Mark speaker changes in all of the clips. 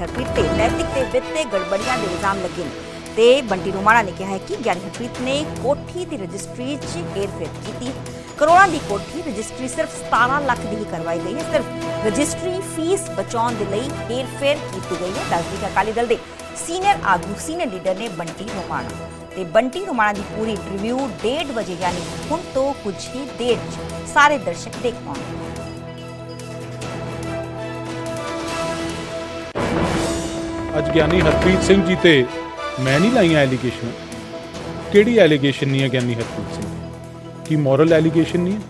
Speaker 1: ਹਰਪ੍ਰੀਤ ਤੇ ਨੈਤਿਕ ਤੇ ਵਿੱਤੇ ਗੜਬੜੀਆਂ ਦੇ ਇਲਜ਼ਾਮ ਲੱਗੇ ਨੇ। ਤੇ ਬੰਟੀ ਰੋਮਾਣਾ ਨੇ ਕਿਹਾ ਹੈ ਕਿ ਗਿਆਨੀ ਹਰਪ੍ਰੀਤ ਨੇ ਕੋਠੀ ਦੀ ਰਜਿਸਟਰੀ 'ਚ ਹੇਰਫੇਰ ਕੀਤੀ। ਕਰੋੜਾਂ ਦੀ ਕੋਠੀ ਰਜਿਸਟਰੀ ਸਿਰਫ 17 ਲੱਖ ਦੀ ਹੀ ਕਰਵਾਈ ਗਈ ਹੈ। ਸਿਰਫ ਰਜਿਸਟਰੀ ਫੀਸ ਬਚਾਉਣ ਦੇ ਲਈ ਹੇਰਫੇਰ ਕੀਤੀ ਗਈ ਹੈ। ਦੱਸਦੀ ਹੈ ਅਕਾਲੀ ਦਲ ਦੇ ਸੀਨੀਅਰ ਆਗੂ, ਸੀਨੀਅਰ ਲੀਡਰ ਨੇ ਬੰਟੀ ਰੋਮਾਣਾ ਤੇ ਬੰਟੀ ਰੋਮਾਣਾ ਦੀ ਪੂਰੀ ਇੰਟਰਵਿਊ 1:30 ਵਜੇ, ਯਾਨੀ ਹੁਣ ਤੋਂ ਕੁਝ ਹੀ ਦੇਰ 'ਚ ਸਾਰੇ ਦਰਸ਼ਕ ਦੇਖ ਪਾਉਣਗੇ
Speaker 2: ਅੱਜ ਗਿਆਨੀ ਹਰਪ੍ਰੀਤ ਸਿੰਘ ਜੀ ਤੇ ਮੈਂ ਨਹੀਂ ਲਾਈਆਂ ਐਲੀਗੇਸ਼ਨ ਕਿਹੜੀ ਐਲੀਗੇਸ਼ਨ ਨਹੀਂ ਹੈ ਗਿਆਨੀ ਹਰਪ੍ਰੀਤ ਸਿੰਘ? ਦੀ? ਕੀ ਮੋਰਲ ਐਲੀਗੇਸ਼ਨ ਨਹੀਂ ਹੈ?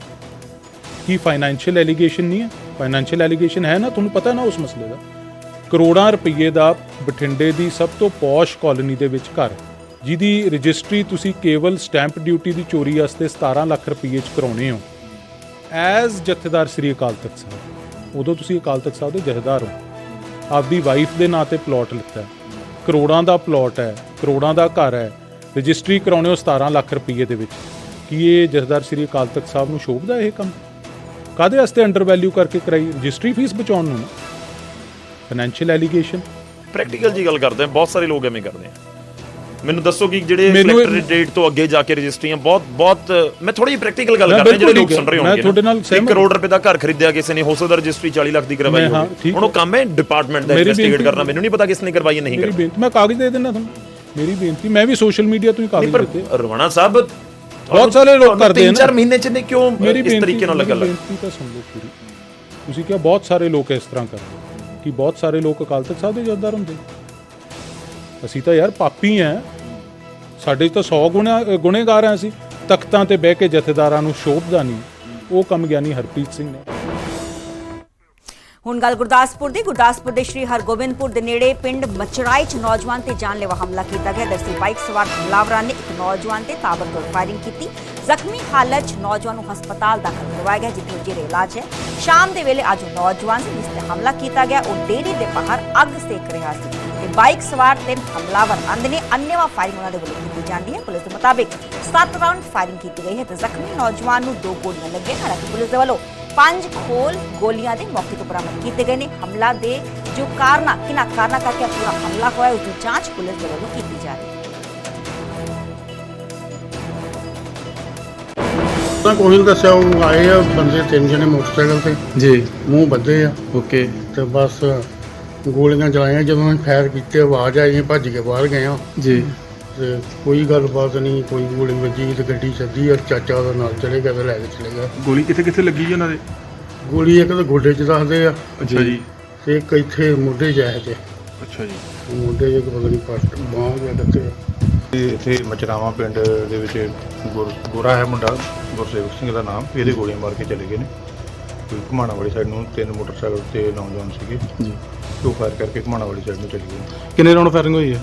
Speaker 2: ਕੀ ਫਾਈਨੈਂਸ਼ੀਅਲ ਐਲੀਗੇਸ਼ਨ ਨਹੀਂ ਹੈ? ਫਾਈਨੈਂਸ਼ੀਅਲ ਐਲੀਗੇਸ਼ਨ ਹੈ ਨਾ? ਤੁਹਾਨੂੰ ਪਤਾ ਨਾ ਉਸ ਮਸਲੇ ਦਾ। ਕਰੋੜਾਂ ਰੁਪਏ ਦਾ ਬਠਿੰਡੇ ਦੀ ਸਭ ਤੋਂ ਪੌਸ਼ ਕਾਲੋਨੀ ਦੇ ਵਿੱਚ ਘਰ ਜਿਹਦੀ ਰਜਿਸਟਰੀ ਤੁਸੀਂ ਕੇਵਲ ਸਟੈਂਪ ਡਿਊਟੀ ਦੀ ਚੋਰੀ ਵਾਸਤੇ 17 ਲੱਖ ਰੁਪਏ ਚ ਕਰਾਉਣੇ ਹੋ। ਐਜ਼ ਜਥੇਦਾਰ ਸ੍ਰੀ ਅਕਾਲ ਤਖਤ ਸਾਹਿਬ। ਉਦੋਂ ਤੁਸੀਂ ਅਕਾਲ ਤਖਤ ਸਾਹਿਬ ਦੇ ਜਥੇਦਾਰ ਹੋ। ਆਪਦੀ ਵਾਈਫ ਦੇ ਨਾਂ ਤੇ ਪਲਾਟ ਲਿੱਤਾ ਕਰੋੜਾਂ ਦਾ ਪਲਾਟ ਹੈ, ਕਰੋੜਾਂ ਦਾ ਘਰ ਹੈ, ਰਜਿਸਟਰੀ ਕਰਾਉਣੇ ਹੋ 17 ਲੱਖ ਰੁਪਏ ਦੇ ਵਿੱਚ। ਕੀ ਇਹ ਜਥੇਦਾਰ ਸ੍ਰੀ ਅਕਾਲ ਤਖਤ ਸਾਹਿਬ ਨੂੰ ਸ਼ੋਭਦਾ ਇਹ ਕੰਮ? ਕਾਦੇ ਵਾਸਤੇ ਅੰਡਰ ਵੈਲਿਊ ਕਰਕੇ ਕਰਾਈ? ਰਜਿਸਟਰੀ ਫੀਸ ਬਚਾਉਣ ਨੂੰ ਫਾਈਨੈਂਸ਼ੀਅਲ ਐਲੀਗੇਸ਼ਨ
Speaker 3: ਪ੍ਰੈਕਟੀਕਲ ਜੀ ਗੱਲ ਕਰਦੇ ਆ ਬਹੁਤ ਸਾਰੇ ਲੋਕ ਐਵੇਂ ਕਰਦੇ ਆ। ਮੈਨੂੰ ਦੱਸੋ ਕਿ ਜਿਹੜੇ
Speaker 2: ਮੈਨੂੰ ਇਹ-
Speaker 3: ਕਲੈਕਟਰ ਡੇਟ ਤੋਂ ਅੱਗੇ ਜਾ ਕੇ ਰਜਿਸਟਰੀਆਂ ਬਹੁਤ ਬਹੁਤ ਮੈਂ ਥੋੜੀ ਪ੍ਰੈਕਟੀਕਲ ਗੱਲ
Speaker 2: ਮੈਂ
Speaker 3: ਕਰ ਰਿਹਾ ਜਿਹੜੇ
Speaker 2: ਬਿਲਕੁਲ
Speaker 3: ਲੋਕ ਸੁਣ ਰਹੇ
Speaker 2: ਹੈ। ਮੈਂ
Speaker 3: ਹੋਣਗੇ
Speaker 2: ਤੁਹਾਡੇ ਨਾਲ
Speaker 3: ਇੱਕ
Speaker 2: ਸਹਿਮਤ
Speaker 3: ਕਰੋੜ ਰੁਪਏ ਦਾ ਘਰ ਖਰੀਦਿਆ ਕਿਸੇ ਨੇ ਹੋ ਸਕਦਾ ਰਜਿਸਟਰੀ 40 ਲੱਖ ਦੀ ਕਰਵਾਈ
Speaker 2: ਮੈਂ ਹਾਂ,
Speaker 3: ਹੋਵੇ।
Speaker 2: ਠੀਕ
Speaker 3: ਹੁਣ ਉਹ ਕੰਮ ਹੈ ਡਿਪਾਰਟਮੈਂਟ ਦਾ
Speaker 2: ਮੇਰੀ
Speaker 3: ਇਨਵੈਸਟੀਗੇਟ
Speaker 2: ਬੇਨਤੀ-
Speaker 3: ਕਰਨਾ ਮੈਨੂੰ ਨਹੀਂ ਪਤਾ ਕਿਸ ਨੇ ਕਰਵਾਈ ਹੈ ਨਹੀਂ
Speaker 2: ਮੇਰੀ
Speaker 3: ਕਰਵਾਈ।
Speaker 2: ਬੇਨਤੀ ਮੈਂ ਕਾਗਜ਼ ਦੇ ਦੇਣਾ ਤੁਹਾਨੂੰ। ਮੇਰੀ ਬੇਨਤੀ ਮੈਂ ਵੀ ਸੋਸ਼ਲ ਮੀਡੀਆ ਤੋਂ ਹੀ ਕਾਗਜ਼
Speaker 3: ਪਰ
Speaker 2: ਦਿੱਤੇ।
Speaker 3: ਰਵਾਣਾ ਸਾਹਿਬ
Speaker 2: ਬਹੁਤ ਸਾਰੇ ਲੋਕ
Speaker 3: ਤੁਹਾਨੂੰ
Speaker 2: ਕਰਦੇ
Speaker 3: ਤਿੰਨ
Speaker 2: ਨਾ।
Speaker 3: ਚਾਰ ਮਹੀਨੇ ਚ ਨੇ ਕਿਉਂ
Speaker 2: ਮੇਰੀ
Speaker 3: ਇਸ ਤਰੀਕੇ ਨਾਲ
Speaker 2: ਮੇਰੀ
Speaker 3: ਲੱਗਣ ਲੱਗ
Speaker 2: ਬੇਨਤੀ ਤਾਂ ਸੁਣ ਲਓ ਪੂਰੀ। ਤੁਸੀਂ ਕਿਹਾ ਬਹੁਤ ਸਾਰੇ ਲੋਕ ਇਸ ਤਰ੍ਹਾਂ ਕਰਦੇ ਕਿ ਬਹੁਤ ਸਾਰੇ ਲੋਕ ਅਕਾਲ ਤਖਤ ਸਾਹਿਬ ਦੇ ਜਥੇਦਾਰ ਹੁੰਦੇ। ਅਸੀਂ ਤਾਂ ਯਾਰ ਪਾਪੀ ਆ ਸਾਡੇ ਤਾਂ 100 ਗੁਣਾ ਗੁਨੇਗਾਰ ਆ ਅਸੀਂ। ਤਖਤਾਂ ਤੇ ਬਹਿ ਕੇ ਜਥੇਦਾਰਾਂ ਨੂੰ ਸ਼ੋਭਦਾ ਨਹੀਂ। ਉਹ ਕੰਮ ਗਿਆਨੀ ਹਰਪ੍ਰੀਤ ਸਿੰਘ ਨੇ।
Speaker 1: ਹੁਣ ਗੱਲ ਗੁਰਦਾਸਪੁਰ ਦੀ। ਗੁਰਦਾਸਪੁਰ ਦੇ ਸ਼੍ਰੀ ਹਰਗੋਬਿੰਦਪੁਰ ਦੇ ਨੇੜੇ ਪਿੰਡ ਮਚਰਾਈ ਚ ਨੌਜਵਾਨ ਤੇ ਜਾਨਲੇਵਾ ਹਮਲਾ ਕੀਤਾ ਗਿਆ। ਦਰਸਲ ਬਾਈਕ ਸਵਾਰ ਹਮਲਾਵਰਾਂ ਨੇ ਇੱਕ ਨੌਜਵਾਨ ਤੇ ਤਾਬੜਤੋੜ ਫਾਇਰਿੰਗ ਕੀਤੀ। ਜ਼ਖਮੀ ਹਾਲਤ 'ਚ ਨੌਜਵਾਨ ਨੂੰ ਹਸਪਤਾਲ ਦਾਖਲ ਕਰਵਾਇਆ ਗਿਆ, ਜਿੱਥੇ ਜਿਹੜੇ ਇਲਾਜ ਹੈ। ਸ਼ਾਮ ਦੇ ਵੇਲੇ ਅੱਜ ਨੌਜਵਾਨ ਸੀ ਜਿਸ ਤੇ ਹਮਲਾ ਕੀਤਾ ਗਿਆ। ਉਹ ਡੇਰੀ ਦੇ ਬਾਹਰ ਅੱਗ ਸੇਕ ਰਿਹਾ ਸੀ। ਤੇ ਬਾਈਕ ਸਵਾਰ ਤਿੰਨ ਹਮਲਾਵਰ ਆਂਦੇ ਨੇ ਅੰਨੇਵਾ ਫਾਇਰਿੰਗ ਉਹਨਾਂ ਦੇ ਵੱਲੋਂ ਕੀਤੀ ਜਾਂਦੀ ਹੈ। ਪੁਲਿਸ ਦੇ ਮੁਤਾਬਿਕ 7 ਰਾਉਂਡ ਫਾਇਰਿੰਗ ਕੀਤੀ ਗਈ ਹੈ ਤੇ ਜ਼ਖਮੀ ਨੌਜਵਾਨ ਨੂੰ ਦੋ ਗੋਲੀਆਂ ਲੱਗੀਆਂ। ਹਾਲਾਂਕਿ ਪੁਲਿਸ ਦੇ ਵੱਲੋਂ ਪੰਜ ਖੋਲ ਗੋਲੀਆਂ ਦੇ ਮੌਕੇ ਤੋਂ ਬਰਾਮਦ ਕੀਤੇ ਗਏ ਨੇ। ਹਮਲਾ ਦੇ ਜੋ ਕਾਰਨਾ ਕਿਨਾਂ ਕਾਰਨਾ ਕਰਕੇ ਪੂਰਾ ਹਮਲਾ ਹੋਇਆ ਉਸ ਦੀ ਜਾਂਚ ਪੁਲਿਸ ਦੇ ਵੱਲੋਂ ਕੀਤੀ ਜਾ ਰਹੀ ਹੈ।
Speaker 4: ਤਾਂ ਕੋਈ ਨਹੀਂ ਦੱਸਿਆ ਉਹ ਆਏ ਆ ਬੰਦੇ ਤਿੰਨ ਜਣੇ ਮੋਟਰਸਾਈਕਲ ਤੇ।
Speaker 5: ਜੀ।
Speaker 4: ਮੂੰਹ ਬੱਧੇ ਆ।
Speaker 5: ਓਕੇ।
Speaker 4: ਤੇ ਬਸ ਗੋਲੀਆਂ ਚਲਾਈਆਂ ਜਦੋਂ ਅਸੀਂ ਫਾਇਰ ਕੀਤੇ ਆਵਾਜ਼ ਆਈ ਅਸੀਂ ਭੱਜ ਕੇ ਬਾਹਰ ਗਏ ਆ
Speaker 5: ਜੀ।
Speaker 4: ਤੇ ਕੋਈ ਗੱਲਬਾਤ ਨਹੀਂ ਕੋਈ ਗੋਲੀ ਵੱਜੀ ਤੇ ਗੱਡੀ ਸੱਦੀ ਔਰ ਚਾਚਾ ਉਹਦਾ ਨਾਲ ਚਲੇ ਗਿਆ ਤੇ ਲੈ ਕੇ ਚਲੇ ਗਿਆ।
Speaker 5: ਗੋਲੀ ਕਿੱਥੇ ਕਿੱਥੇ ਲੱਗੀ ਜੀ ਉਹਨਾਂ ਦੇ?
Speaker 4: ਗੋਲੀ ਇੱਕ ਤਾਂ ਗੋਡੇ 'ਚ ਦੱਸਦੇ ਆ
Speaker 5: ਅੱਛਾ ਜੀ।
Speaker 4: ਤੇ ਇੱਕ ਇੱਥੇ ਮੋਢੇ 'ਚ ਹੈ ਤੇ
Speaker 5: ਅੱਛਾ ਜੀ।
Speaker 4: ਮੋਢੇ 'ਚ ਇੱਕ ਪਤਾ ਨਹੀਂ ਪੱਟ ਬਾਂਹ ਜਾਂ ਕਿੱਥੇ।
Speaker 6: ਇਹ ਇੱਥੇ ਮਚਰਾਵਾ ਪਿੰਡ ਦੇ ਵਿੱਚ ਗੁਰ- ਗੋਰਾ ਹੈ ਮੁੰਡਾ ਗੁਰਸੇਵਕ ਸਿੰਘ ਦਾ ਨਾਮ। ਇਹਦੇ ਗੋਲੀਆਂ ਮਾਰ ਕੇ ਚਲੇ ਗਏ ਨੇ। ਕੋਈ ਘੁਮਾਣਾ ਵਾਲੀ ਸਾਈਡ ਨੂੰ ਤਿੰਨ ਮੋਟਰਸਾਈਕਲ ਤੇ ਨੌਜਵਾਨ ਸੀਗੇ।
Speaker 5: ਜੀ।
Speaker 6: ਉਹ ਫਾਇਰ ਕਰਕੇ ਘੁਮਾਣਾ ਵਾਲੀ ਸਾਈਡ ਨੂੰ ਚਲੇ ਗਏ
Speaker 5: ਕਿੰਨੇ ਰਾਉਂਡ ਫਾਇਰਿੰਗ ਹੋਈ ਹੈ?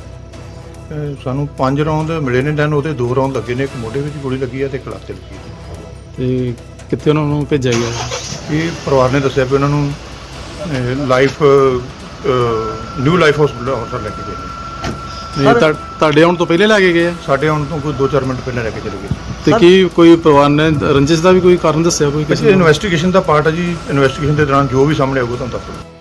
Speaker 6: ਸਾਨੂੰ ਪੰਜ ਰੌਂਦ ਮਿਲੇ ਨੇ ਦੈਨ ਉਹਦੇ ਦੋ ਰੌਂਦ ਲੱਗੇ ਨੇ ਇੱਕ ਮੋਢੇ ਵਿੱਚ ਗੋਲੀ ਲੱਗੀ ਹੈ ਤੇ ਇੱਕ ਲੱਤ ਤੇ ਲੱਗੀ ਹੈ।
Speaker 5: ਤੇ ਕਿੱਥੇ ਉਹਨਾਂ ਨੂੰ ਭੇਜਿਆ ਗਿਆ
Speaker 6: ਇਹ ਪਰਿਵਾਰ ਨੇ ਦੱਸਿਆ ਵੀ ਉਹਨਾਂ ਨੂੰ life new life hospital Amritsar ਲੈ ਕੇ ਗਏ ਨੇ।
Speaker 5: ਨਹੀਂ ਤੁਹਾ- ਤੁਹਾਡੇ ਆਉਣ ਤੋਂ ਪਹਿਲੇ ਲੈ ਕੇ ਗਏ ਆ?
Speaker 6: ਸਾਡੇ ਆਉਣ ਤੋਂ ਕੋਈ 2-4 ਮਿੰਟ ਪਹਿਲਾਂ ਲੈ ਕੇ ਚਲੇ ਗਏ।
Speaker 5: ਤੇ ਕੀ ਕੋਈ ਪਰਿਵਾਰ ਨੇ ਰੰਜਿਸ਼ ਦਾ ਵੀ ਕੋਈ ਕਾਰਨ ਦੱਸਿਆ ਕੋਈ
Speaker 6: ਕਿਸੇ
Speaker 5: ਕਿਸੇ ਨੂੰ?
Speaker 6: ਇਨਵੈਸਟੀਗੇਸ਼ਨ ਦਾ ਪਾਰਟ ਹੈ ਜੀ। ਇਨਵੈਸਟੀਗੇਸ਼ਨ ਦੇ ਦੌਰਾਨ ਜੋ ਵੀ ਸਾਹਮਣੇ ਆਊਗਾ ਤੁਹਾਨੂੰ ਦੱਸ ਦਿਓ।